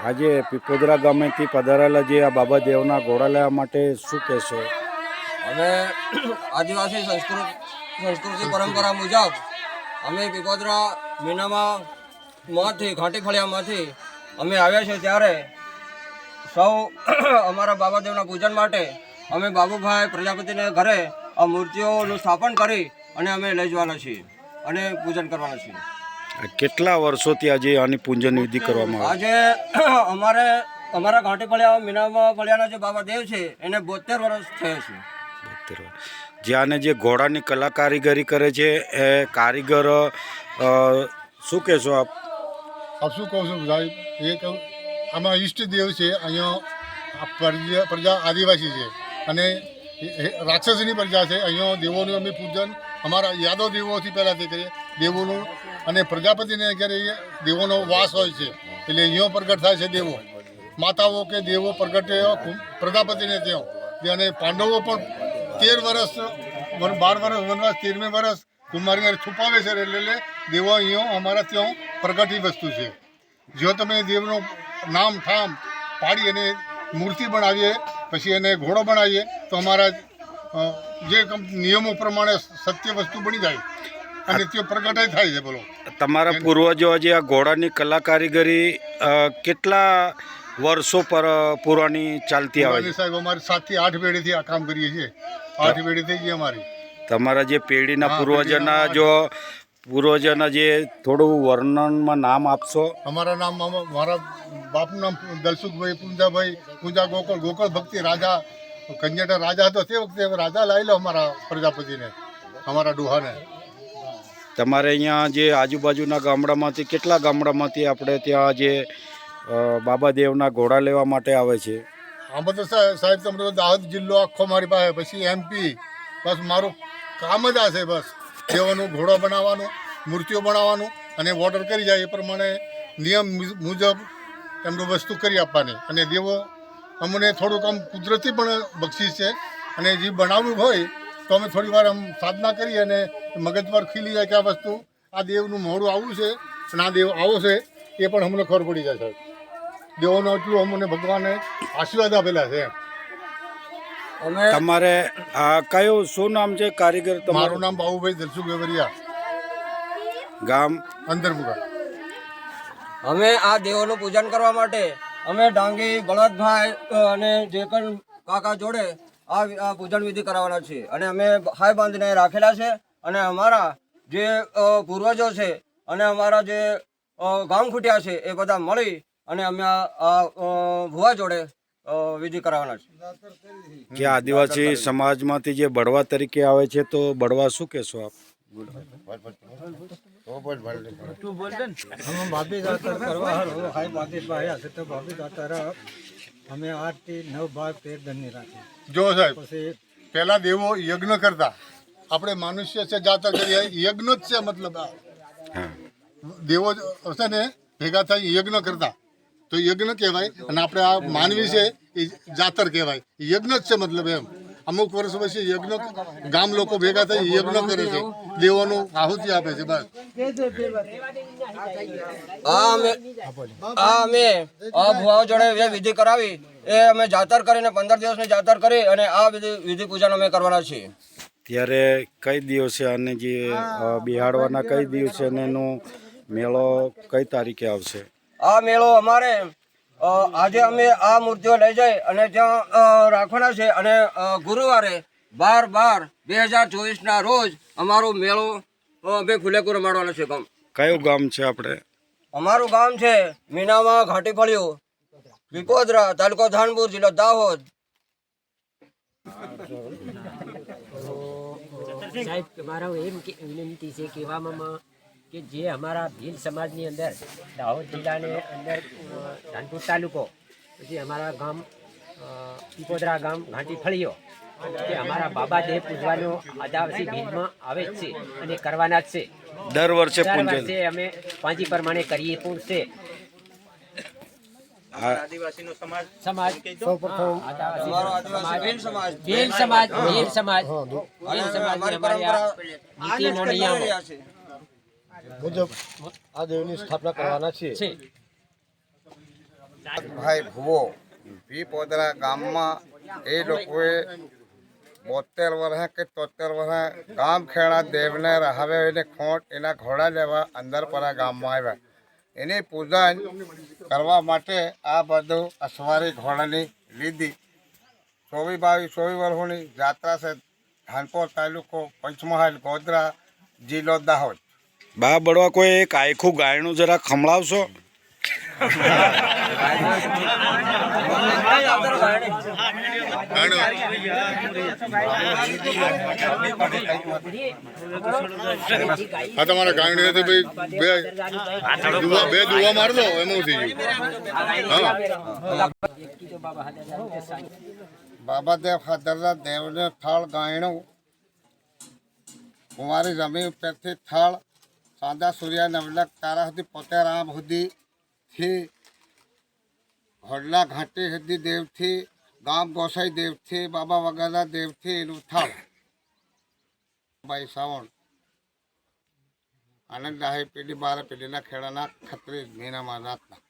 આજે પીપોદરા ગામેથી પધારેલા જે આ બાબા દેવના ઘોડા લેવા માટે શું કહેશો? અમે આદિવાસી સંસ્કૃત, સંસ્કૃતિ પરંપરા મુજબ અમે પીપોદરા મીનામાં માંથી ઘાટી ફળિયામાંથી અમે આવ્યા છીએ ત્યારે સૌ અમારા બાબાદેવના પૂજન માટે અમે બાબુભાઈ પ્રજાપતિને ઘરે આ મૂર્તિઓનું સ્થાપન કરી અને અમે લઈ જવાના છીએ અને પૂજન કરવાના છીએ. કેટલા વર્ષોથી આજે આની પૂજન વિધિ કરવામાં આવે? આજે અમારે અમારા ઘાટી ફળિયા મીનામાં ફળિયાના જે બાબાદેવ છે એને બોતેર વર્ષ થયા છે. બોતેર વર્ષ. જે આને જે ઘોડાની કલા કારીગરી કરે છે એ કારીગર શું કહેશો આપ? આપ શું કહું છું સાહેબ? એ કહું આમાં ઈષ્ટદેવ છે અહીંયા પ્રજા પ્રજા આદિવાસી છે. અને રાક્ષસની પ્રજા છે અહીંયા દેવોનું અમે પૂજન અમારા યાદવ દેવોથી પહેલાંથી કરીએ. દેવોનું અને પ્રજાપતિને અત્યારે દેવોનો વાસ હોય છે, એટલે અહીંયા પ્રગટ થાય છે દેવો. માતાઓ કે દેવો પ્રગટે પ્રજાપતિને ત્યાં અને પાંડવો પણ તેર વર્ષ બાર વર્ષ વનવાસ, તેરમે વર્ષ કુમારી છુપાવે છે, એટલે દેવો અહીંયા અમારા ત્યાં પ્રગટી વસ્તુ છે. જો તમે દેવનું નામ, ઠામ પાડી અને મૂર્તિ બનાવીએ, પછી એને ઘોડો બનાવીએ, તો અમારા જે નિયમો પ્રમાણે સત્ય વસ્તુ બની જાય. અને તે પ્રગટ થાય છે બોલો. તમારા પૂર્વજો જે આ ઘોડાની કલા કારીગરી કેટલા વર્ષો પર પુરાણી ચાલતી આવે છે? સાહેબ અમારે સાતથી આઠ પેઢીથી આ કામ કરીએ છીએ. આઠ પેઢી થઈ ગઈ અમારી. તમારા જે પેઢીના પૂર્વજોના પૂર્વજના જો પૂર્વજના જે થોડું વર્ણનમાં નામ આપશો? અમારા નામ મારા બાપનું નામ દલસુખભાઈ પૂંજાભાઈ પૂંજા ગોકળ ગોકળ ભક્તિ રાજા કંજેટા રાજા હતો તે વખતે રાજા લાવી લો અમારા પ્રજાપતિને અમારા ડોહાને. તમારે અહીંયા જે આજુબાજુના ગામડામાંથી, કેટલા ગામડામાંથી આપણે ત્યાં જે બાબા દેવના ઘોડા લેવા માટે આવે છે? આમાં તો સાહેબ તમને દાહોદ જિલ્લો આખો મારી પાસે, પછી એમપી બસ મારું કામ જ આ છે બસ. દેવાનું ઘોડો બનાવવાનું, મૂર્તિઓ બનાવવાનું અને ઓર્ડર કરી જાય, એ પ્રમાણે નિયમ મુજબ એમનું વસ્તુ કરી આપવાની. અને દેવો અમને થોડુંક આમ કુદરતી પણ બક્ષિસ છે. અને જે બનાવવું હોય તો અમે થોડી વાર આમ સાધના કરી અને મગજ પર ખીલી જાય કે આ વસ્તુ આ દેવનું મોડું આવું છે અને આ દેવ આવો છે એ પણ અમને ખબર પડી જાય સાહેબ. દેવોનો એટલું અમને ભગવાને આશીર્વાદ આપેલા છે અને અમે તમારે આ કયું શું નામ છે? કારીગર મારું તમારું નામ બાબુભાઈ દલસુ ગેવરિયા ગામ? અંદરમુગા. અમે આ દેવોનું પૂજન કરવા માટે અમે ડાંગી બળદભાઈ અને જે પણ કાકા જોડે આ પૂજન વિધિ કરાવવાના છે અને અમે હાય બાંધીને રાખેલા છે. અને અમારા જે પૂર્વજો છે અને અમારા જે ગામ ખૂટ્યા છે એ બધા મળી અને અમે આ ભુવા જોડે વિધિ કરાવવાના છે કે આદિવાસી સમાજમાંથી જે બળવા તરીકે આવે છે તો બળવા શું કહેશો આપ? અમે આઠથી નવ ભાગ પેર દંડની રાખી જો સાહેબ પેલા દેવો યજ્ઞ કરતા. આપણે મનુષ્ય છે જાતર કરીએ. યજ્ઞ જ છે મતલબ આ. દેવો હશે ને ભેગા થઈ યજ્ઞ કરતા. તો યજ્ઞ કહેવાય અને આપણે આ માનવી છે એ જાતર કહેવાય. યજ્ઞ જ છે મતલબ એમ. અમુક વર્ષ પછી યજ્ઞ ગામ લોકો ભેગા થઈ યજ્ઞ કરે છે. દેવોનું આહુતિ આપે છે બસ. આ અમે આ અમે આ ભુવાઓ જોડે વિધિ કરાવી. એ અમે જાતર કરીને પંદર દિવસની જાતર કરી અને આ વિધિ વિધિ પૂજન અમે કરવાના છીએ. ત્યારે કઈ દિવસે અને જે બિહાડવાના કઈ દિવસે અને એનો મેળો કઈ તારીખે આવશે? આ મેળો અમારે આજે અમે આ મૂર્તિઓ લઈ જઈ અને ત્યાં રાખવાના છે અને ગુરુવારે બાર બાર બે હજાર ચોવીસના રોજ અમારો મેળો અમે ખુલેકુર રમાડવાનો છે ગામ. કયું ગામ છે આપણે? અમારું ગામ છે મીનામાં ઘાટી ફળિયું પીપોદરા તાલુકો ધાનપુર જિલ્લો દાહોદ. સાહેબ મારા એમ વિનંતી છે કહેવામાં કે જે અમારા ભીલ સમાજની અંદર દાહોદ જિલ્લાને અંદર ધાનપુર તાલુકો પછી અમારા ગામ પીપોદરા ગામ ઘાંટી ફળીઓ કે અમારા બાબા દેવ પૂજવાનો આદાવસી ભીલમાં આવે જ છે અને કરવાના જ છે. દર વર્ષે અમે પાંચી પ્રમાણે કરીએ પણ છે. આ સમાજ. આદિવાસી ભીલ સમાજ. ભીલ સમાજ ભીલ સમાજ. અને ભીલ સમાજની અમારી અમારી આ પરંપરા નીતિનો નિયમો. મુજબ આ દેવની સ્થાપના કરવાના છીએ. છે. ભાઈ ભુવો ભી પોદરા ગામમાં એ લોકોએ બોતેર વર્ષ કે તોતેર વર્ષ ગામ ખેડા દેવને રહાવે એને ખોટ એના ઘોડા લેવા અંદર પરા ગામમાં આવ્યા. એની પૂજન કરવા માટે આ બધું અસવારી ઘોડાની લીધી. ચોવી બાવીસ ચોવી વર્ષોની જાત્રા છે ધાનપોર તાલુકો પંચમહાલ ગોધરા જિલ્લો દાહોદ. બા બળવા કોઈ એક આખું ગાયનું જરા ખમણાવશો? તમારા ગાયણ છે ભાઈ બે દુવા બે દુવા માર દો એમાં થઈ ગયું. બાબાદેવ ખાદરના દેવને થળ ગાયણું. કુંવારી જમીન ઉપરથી થળ સાંદા સૂર્ય નવલક તારા સુધી પોતે રામ સુધીથી હોડલા ઘાટે હદી દેવથી, ગામ ગોસાઈ દેવથી, બાબા વગાદા દેવથી એનું થાળ. ભાઈ શ્રાવણ આનંદ આહે પેઢી, બાર પેઢીના ખેડાના ખત્રી મહિનામાં નાથના